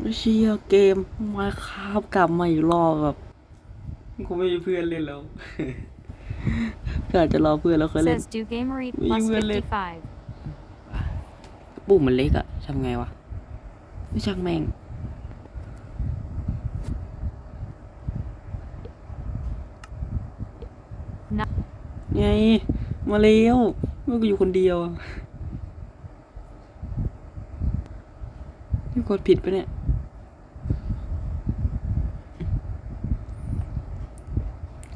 ไม่เชียเกมมาคาบกลับมาอีกรอบแบบกูไม่มีเพื่อนเล่นแล้วก็อาจจะรอเพื่อนแล้วเคยเล่น Says do gamery You plus will live. 55. ปุ่มมันเล็กอะทำไงวะ ไม่ช่างแม่งนะไง มาเร็วไม่กูอยู่คนเดียวอะนี่กดผิดปะเนี่ย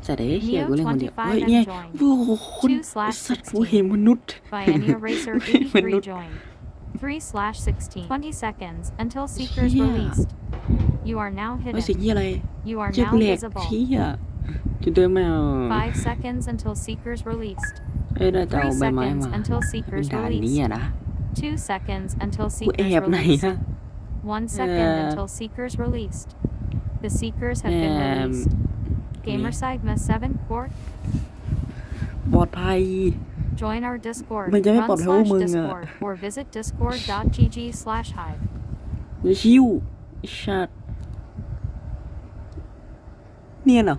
จะได้เขียนกูเล่นคนเดียว Neo เฮ้ย 25 เนี่ย joined. โอ้โหคน Two slash สัตว์ 16. กูเห็นมนุษย์ Biennial Racer มนุษ 83 ย์ joined. 3 slash 16. 20 seconds until seekers Yeah. released. You are now เฮ้ย hidden. สิ่งที่อะไร You are เจ็บ now แหลก visible. เชี่ยจะเดินไม่เอา 5 seconds until seekers released. เอ้ยน่าจะเอา 3 ใบไม้ seconds มา until เป็น seekers ด่านนี้ released. อะนะ 2 seconds until กูแอ seekers บไหน released. ฮะ 1 second Uh, until seekers released. The seekers have been Um, released. Gamer yeah. Sigma 7 Court, ปลอดภัย join our Discord. มันจะไม่ Run ปลอดภัยว่า slash มึงอะ Discord or visit discord.gg slash hive. เดี๋ยวชิวไอ้ชัดเนี่ยเหรอ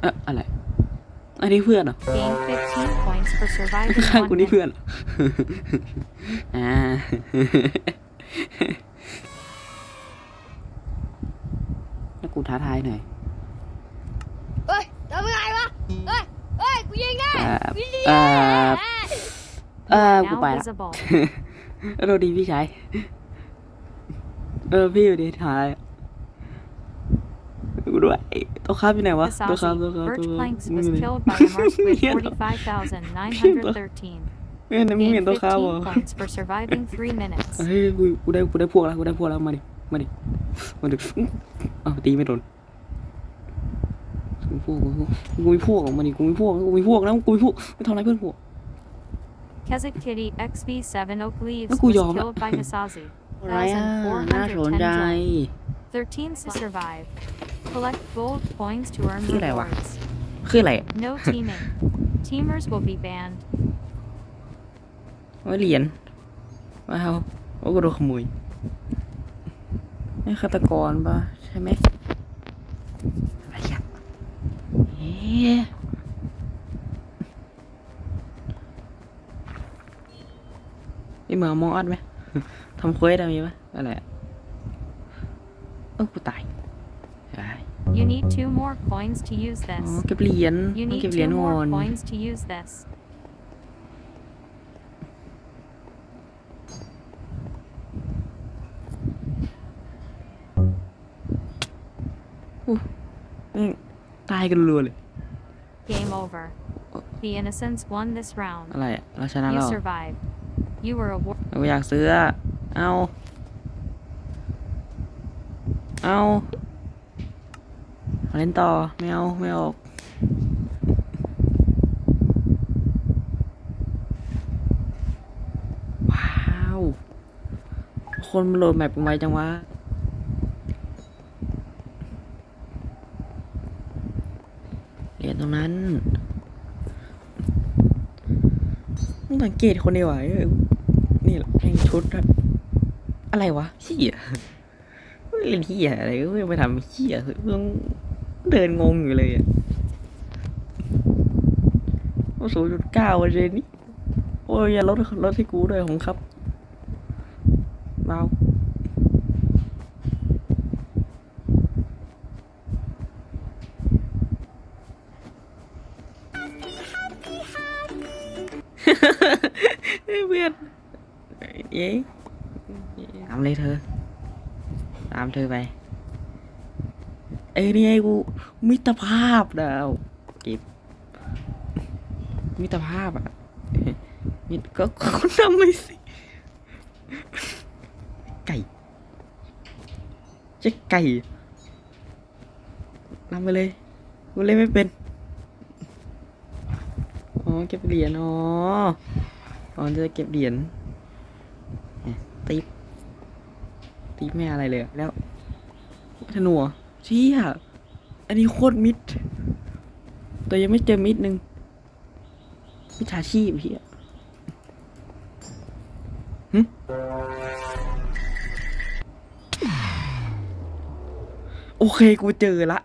เอะอะไร อันนี้เพื่อนเหรอ Gain 15 points for surviving ข้าง one กูนี่ minute. เพื่อนเหรอ อ่า แล้วกูท้าทายหน่อยเฮ้ยทำไงวะเฮ้ยเฮ้ยกูยิงได้อ่ากูยิงอ่าได้เออ You กู are ไป now ละ visible. โรดีพี่ชายเออพี่อยู่ดีถ่ายกูด้วยตัวครับอยู่ไหนวะตัวครับตัวครับ Asazi, ตัว Birch ครับ Planks มึง was อยู่ไหน killed by a marsh with เนี่ยเหรอ 45,913. ไม่เห็นมึงเห็น Gain ตัวครับเหรอ15 points for surviving 3 minutes. เฮ้ยกูกูได้กูได้พวกแล้วกูได้พวกแล้วมาดิ มาดิ มาดิอ้าวตีไม่โดนกูพวกกูกูมีพวกของมันดิกูมีพวกกูมีพวกแล้วกูมีพวกไม่ทำอะไรเพื่อนพวก Keswick Kitty XV7 Oak Leaves Nó cùi was giòm á. killed by Hasazi. อะไรอะน่าสน1,410ใจ joined. 13 to survive. Collect gold coins to earn Cái này à? rewards. คืออะไร No teaming. Teamers will be banned. ว่าเหรียญว้าวว่ากูโดนขโมย นี่ฆาตกรปะใช่ไหมอะไรอะเอ๊ะนี่เหมือนมองอัดไหมทำเควสอะไรไหมอะไรอะเออกูตายใช่ You need two more coins to use อ๋อ this. เก็บเหรียญ You ต้อง need เก็บเหรียญ two ก่อน แม่งตายกันรัวเลย Game over. The innocents won this round. อะไรอะเราชนะแล้ You ว survived. You were awarded. เราอยากซื้ออะเอาเอาเอาเล่นต่อไม่เอาไม่เอาว้าว คนมันโหลดแมปกันไวจังวะ เหรียญตรงนั้นต้องสังเกตคนดีกว่าเออนี่แหละแม่งชุดแบบอะไรวะเหี้ยเล่นเหี้ยอะไรก็ไม่ไปทำเหี้ยคือต้องเดินงงอยู่เลยอะโอ้ศูนย์จุดเก้าเปอร์เซ็นต์นี่โอ้ยอย่าลดลดให้กูด้วยของครับเบา เย้ตามเลยเธอ ตามเธอไป เอ้ยนี่ไงกูมิตรภาพดาวเก็บมิตรภาพอะมิตรก็ก็นำไปสิไก่จะไก่นำไปเลยกูเล่นไม่เป็น อ๋อ เก็บเหรียญ อ๋อ อ๋อ จะเก็บเหรียญเนี่ย ติ๊บติ๊บไม่อะไรเลยแล้วธนูเชี่ยอันนี้โคตรมิด แต่ยังไม่เจอมิดหนึ่งมิจฉาชีพเฮียหึโอเคกูเจอละ